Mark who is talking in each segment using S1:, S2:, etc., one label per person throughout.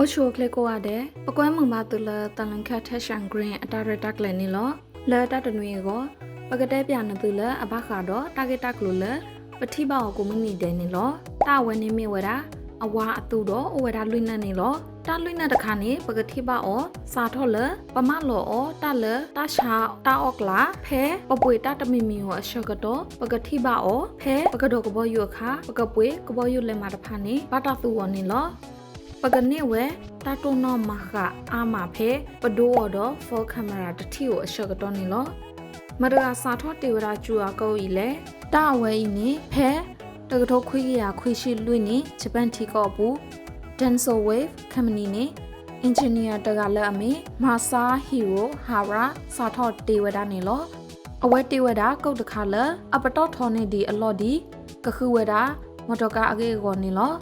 S1: အိုချိုကလေကိုရတဲ့ပကွဲမှုမတူလတလန်ခတ်ထက်ရှန်ဂရင်းအတာရတက်လည်းနီလောလဲတတနွေကိုပကတဲ့ပြနတူလအဘခါတော့တာဂက်တကလိုလပတိဘောက်ကိုမနီတဲ့နီလောတာဝဲနေမေဝရာအဝါအတူတော့အဝဲတာလွိနေနေလောတာလွိနေတခါနေပကတိဘောက်စာထော့လပမလောတာလတာရှာတာအော့ကလာဖဲပပွေတာတမီမီကိုအရှော့ကတော့ပကတိဘောက်ဖဲပကတော်ကဘောယူခါပကပွေကဘောယူလဲမှာတဖာနေဘာတာသူဝနေလော ပကနေဝဲတာတုံနောမခအာမဖဲပဒိုးတော့ဖောကင်မရာတတိကိုအရှော့ကတော့နေလောမရကစာထော့တေဝရာကျူအကောဤလေတာဝဲဤနေဖဲတကထောခွေးရခွေးရှိလွိနေဂျပန်တီကောဘူး Denso Wave Company နဲ့ Engineer တကလည်းအမေ Masa Hero Hara စာထော့တေဝဒနေလောအဝဲတေဝဒကုတ်တခါလအပတော့ထောနေဒီအလော့ဒီကခုဝဒမတော်ကအကေကောနေလော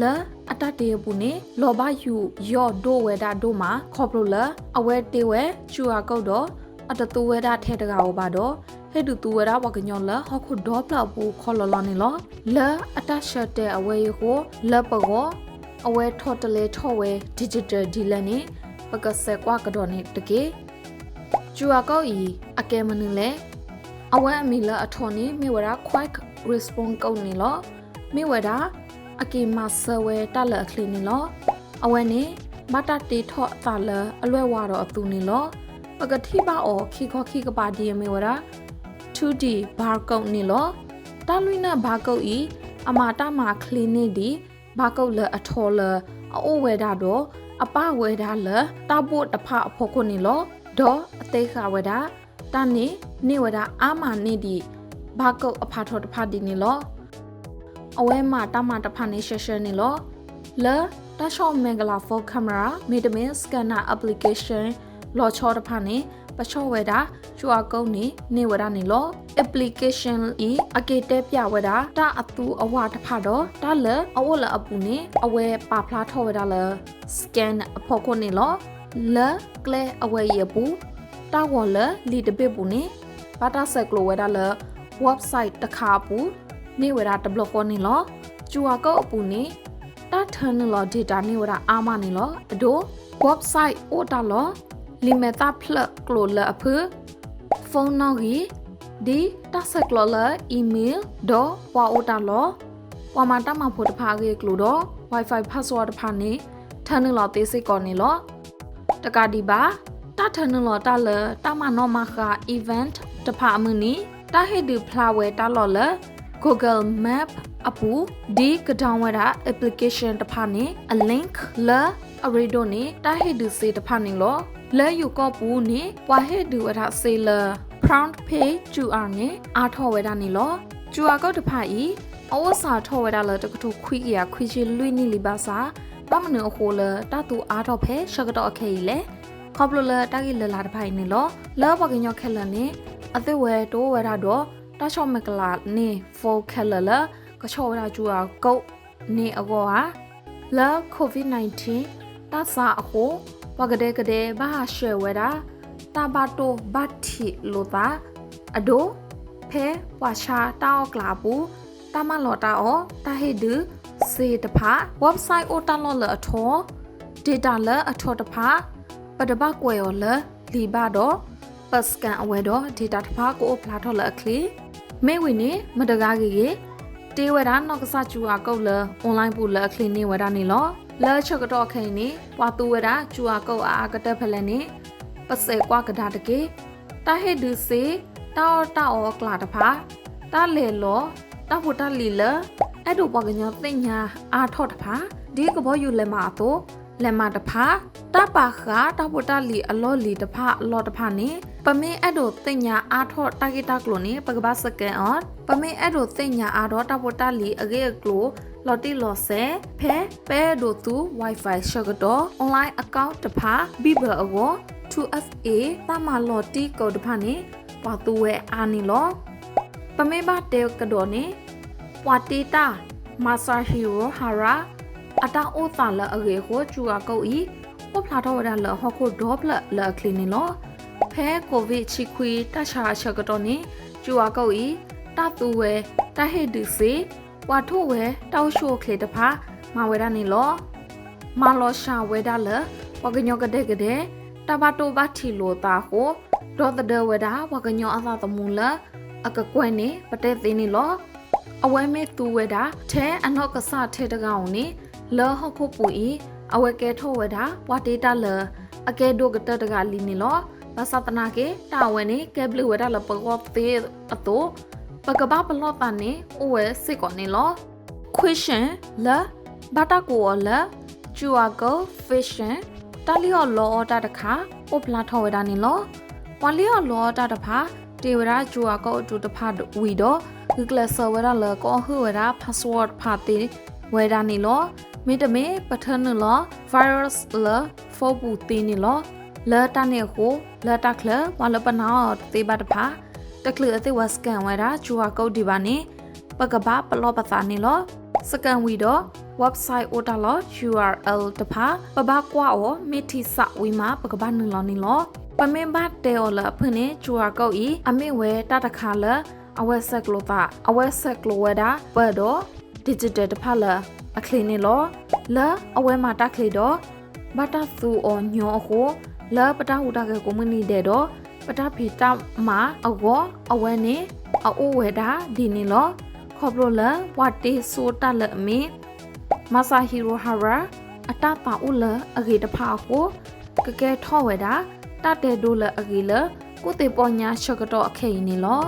S1: လ အတတေပူနေလောဘယူယော့ဒိုဝဲတာဒိုမှာခေါပလိုလအဝဲတေဝဲချူအကုတ်တော့အတတူဝဲတာထဲတကာဟောပါတော့ဟဲ့တူတူဝဲတာဝကညောလဟခုဒေါပလပူခေါ်လလနေလောလအတရှတ်တဲ့အဝဲဟိုလပကောအဝဲထော့တလေထော့ဝဲ digital ဒီလနေပကဆက်ကွာကတော့နေတကေကျူအကောက်ဤအကဲမနုလဲအဝဲအမီလအထော်နေမြေဝရ quick response ကောက်နေလောမြေဝရ အကေမဆဝဲတလအခလင်းနေလောအဝဲနေမတတေထော့တလအလွဲဝါတော့အသူနေလောပကတိပါအောခိခောခိကပါဒီမြေဝရ 2D barcode နေလောတာလွိနာ barcode ဤအမာတမကလီနစ်ဒီ barcode လအထော်လအိုဝဲတာတော့အပဝဲတာလတာပို့တဖအဖို့ခုနေလောဒေါ်အသေးခဝဲတာတာနေနေဝဲတာအာမနေဒီ barcode အဖထော်တဖဒီနေလော အဝဲမှာတမတဖနေရှရှနေလောလတာရှော့မင်္ဂလာဖိုကင်မရာမီတမင်စကန်နာ application လောချောတဖနေပချောဝဲတာချူအကုန်းနေနေဝဒနေလော application ဤအကေတဲပြဝဲတာတာအတူအဝတဖတော့တာလအဝလအပူနေအဝဲပါဖလားထောဝဲတာလ scan အဖို့ကိုနေလောလကလဲအဝဲရပူတာဝလလီတပစ်ပူနေဘာတာဆက်ကလိုဝဲတာလ website တခါပူ နေဝဲတာတဘလကိုနေလောချူအကုန်းအပူနေတာထန်လော data နေဝဲတာအာမနေလောအဒို website အိုတာလောလီမတာဖလကလိုလအဖဖုန်းနောက်ကြီးဒီတဆက်ကလလအီးမေးလ်ဒေါ်ပွာအိုတာလောပွာမတာမဖို့တဖာကြီးကလိုတော့ Wi-Fi password တဖာနေထန်းနလောသေးစိတ်ကောနေလောတကဒီပါတထန်းနလောတလတမနောမခ event တဖာအမနီတဟေဒီဖလာဝဲတလောလ Google Map အပူဒီကဒေါင်ဝဲတာ application တဖာနေ a link လအရီဒိုနေတာဟေဒီစေတဖာနေလောလဲယူကောပူနေဝါဟေဒူအထဆေလ prompt page ကျူအာနေအာထောဝဲတာနေလောကျူအာကောတဖာဤအဝစာထောဝဲတာလတကထုခွိကရခွိချီလွိနီလီပါစာပမနအခုလတတူအာထောဖဲရှကတော့အခဲဤလေခေါပလလတကီလလာတဖိုင်နေလောလောဘကညောခဲလနေအသစ်ဝဲတိုးဝဲတာတော့ တချောမကလာနေဖိုခဲလလကချောဝဲတာကျူအာကုတ်နေအကောဟာလာ covid-19 တဆာအခုဝကတဲ့ကတဲ့ဘာရှဲဝဲတာတာဘတိုဘတ်တီလိုတာအဒိုဖဲဝါရှာတောက်ကလာဘူးတာမလော်တာအောတာဟေဒူစေတဖာ website အိုတာလော်လအထော data လအထောတဖာပဒဘကွယ်ော်လလီဘာတော့ပတ်စကန်အဝဲတော့ data တဖာကိုဖလာထော်လအခလီ မေဝင်းနေမတကားကြီးတေဝဒါနောက်ကစားချူအကုတ်လအွန်လိုင်းပူလအခလီနေဝဒါနေလောလဲချကတော့ခိနေပွာတူဝဒါကျူအကုတ်အာကတက်ဖလဲနေပစေကွာကဒါတကေတာဟေဒူစေတောတောကလာတဖာတာလေလောတာဖူတာလီလအဲ့ဒိုပကညာသိညာအာထော့တဖာဒီကဘောယူလက်မတော့ လက်မတဖာတပါခါတဖူတာလီအလောလီတဖာအလောတဖာနေပမေအဲ့ဒိုသိညာအာထော့တာဂီတာကလိုနေပကဘာစကန်အော်ပမေအဲ့ဒိုသိညာအာတော့တဖူတာလီအကေကလိုလော်တီလော်ဆဲဖဲပဲဒိုတူ Wi-Fi ရှော့ကတော့ online account တဖာဘီဘာအဝ 2FA တမလော်တီကိုတဖာနေပွာတူဝဲအာနီလောပမေဘတဲကဒေါ်နေပွာတီတာမာဆာဟီရိုဟာရာ အတာအိုတာလအရေကိုကျူအကုတ်ဤဟောဖလာတော့ရလဟောကိုဒေါပလလကလင်းနေလောဖဲကိုဗစ်ချီခွီတခြားချက်ကတော့နေကျူအကုတ်ဤတတူဝဲတဟေဒူစီဝါထိုဝဲတောက်ရှိုခလေတဖာမဝဲရနေလောမာလောရှာဝဲဒါလဝကညောကတဲ့ကတဲ့တဘတိုဘထီလိုတာကိုဒေါ်တဒဝဲဒါဝကညောအသာတမူလအကကွဲနေပတဲ့သိနေလောအဝဲမဲသူဝဲဒါထဲအနောက်ကစထဲတကောင်နေ လောဟခုပူဤအဝဲကဲထောဝဲဒါဝတေတာလအကဲဒိုကတတကလီနေလောဘာသတနာကေတာဝဲနေကဲဘလူဝဲဒါလပကောသေးအတိုပကဘာပလောတာနေအိုဝဲစစ်ကောနေလော question လာဘာတာကိုလာကျူအာကို fission တလီယောလောတာတခါအိုပလာထောဝဲတာနေလောဝါလီယောလောတာတဖာတေဝရာကျူအာကိုအတူတဖာဝီတော့ဂကလဆဝဲတာလောကောဟဝဲတာ password ဖာတေဝဲတာနေလော မေတမေပထနလော virus လဖောပူတေနေလောလာတာနေကိုလာတာကလဝါလပနာတေဘတ်ဖာတကလအသေးဝစကန်ဝဲတာကျူအာကိုဒီပါနေပကဘာပလောပသာနေလောစကန်ဝီတော့ website အိုတာလော URL တဖာပပကွာအောမေတီဆဝီမာပကဘာနလောနီလောပမေဘတ်တေော်လဖနေ QR code ဤအမေဝဲတတခါလအဝက်ဆက်ကလိုတာအဝက်ဆက်ကလိုဝဲတာဘတ်တော့ digital တဖာလအခလင်းနေလောလအဝဲမှာတက်ခလီတော့ဘတာသူအောညောကိုလပတာဟူတာကေကိုမနီတဲ့တော့ပတာဖီတာမှာအဝအဝဲနေအိုးဝဲတာဒီနေလောခေါပလိုလဝတ်တေဆိုတာလအမီမာဆာဟီရိုဟာရာအတပါဥလအဂေတဖာကိုကကဲထောဝဲတာတတဲ့ဒိုလအဂေလကိုတေပေါ်ညာချက်ကတော့အခေနေလော